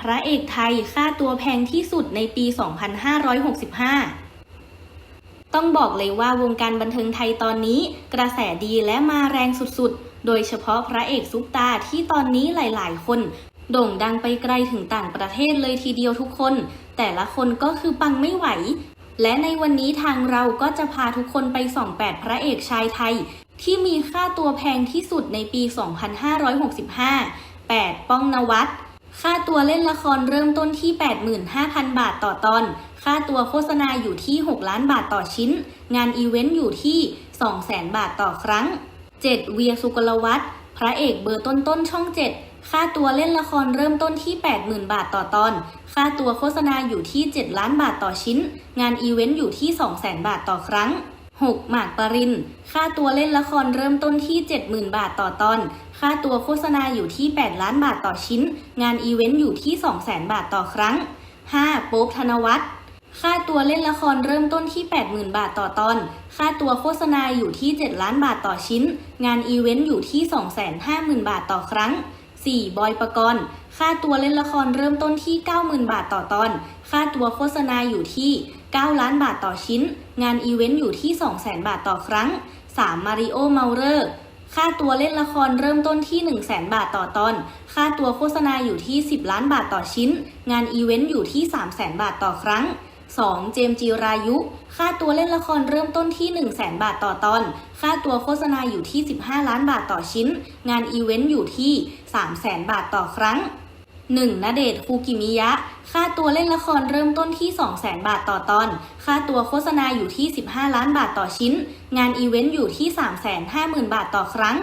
พระเอกไทยค่าตัวแพงที่สุดในปี 2565 ต้องบอกเลยว่าวงการบันเทิงไทยตอนนี้ กระแสดีและมาแรงสุดๆ โดยเฉพาะพระเอกซุปตาที่ตอนนี้หลายๆ คน โด่งดังไปไกลถึงต่างประเทศเลยทีเดียวทุกคน แต่ละคนก็คือปังไม่ไหว และในวันนี้ทางเราก็จะพาทุกคนไปส่องแปดพระเอกชายไทย ที่มีค่าตัวแพงที่สุดในปี 2565 8 ป้องนวัด ค่าตัวเล่นละครเริ่มต้นที่ 85,000 บาทต่อตอน ค่าตัวโฆษณาอยู่ที่ 6 ล้านบาทต่อชิ้น งานอีเวนต์อยู่ที่ 200,000 บาทต่อครั้ง 7. เวียสุกลวัฒน์พระเอกเบอร์ต้นๆช่อง 7 ค่าตัวเล่นละครเริ่มต้นที่ 80,000 บาทต่อตอน ค่าตัวโฆษณาอยู่ที่ 7 ล้านบาทต่อชิ้น งานอีเวนต์อยู่ที่ 200,000 บาทต่อครั้ง 6. หมากปริน ค่าตัวเล่นละครเริ่มต้นที่ 70,000 บาทต่อตอน ค่าตัวโฆษณาอยู่ที่ 8 ล้านบาทต่อชิ้น งานอีเวนต์อยู่ที่ 200,000 บาทต่อครั้ง 5. โป๊บธนวัฒน์ค่าตัวเล่นละครเริ่มต้นที่ 80,000 บาทต่อตอน ค่าตัวโฆษณาอยู่ที่ 7 ล้านบาทต่อชิ้น งานอีเวนต์อยู่ที่ 250,000 บาทต่อครั้ง 4. บอยปกรณ์ค่าตัวเล่นละครเริ่มต้นที่ 90,000 บาทต่อตอน ค่าตัวโฆษณาอยู่ที่ 9 ล้านบาทต่อชิ้น งานอีเวนต์อยู่ที่ 200,000 บาทต่อครั้ง 3. มาริโอเมาเลอร์ค่าตัวเล่นละครเริ่มต้นที่ 100,000 บาทต่อตอน ค่าตัวโฆษณาอยู่ที่ 10 ล้านบาทต่อชิ้น งานอีเวนต์อยู่ที่ 300,000 บาทต่อครั้ง 2. เจมจีรายุ ค่าตัวเล่นละครเริ่มต้นที่ 100,000บาทต่อตอน ค่าตัวโฆษณาอยู่ที่ 15 ล้านบาทต่อชิ้น งานอีเวนต์อยู่ที่ 300,000 บาทต่อครั้ง 1. ณเดชคูกิมิยะ ค่าตัวเล่นละครเริ่มต้นที่ 200,000 บาทต่อตอน ค่าตัวโฆษณาอยู่ที่ 15 ล้านบาทต่อชิ้น งานอีเวนต์อยู่ที่ 350,000 บาทต่อครั้ง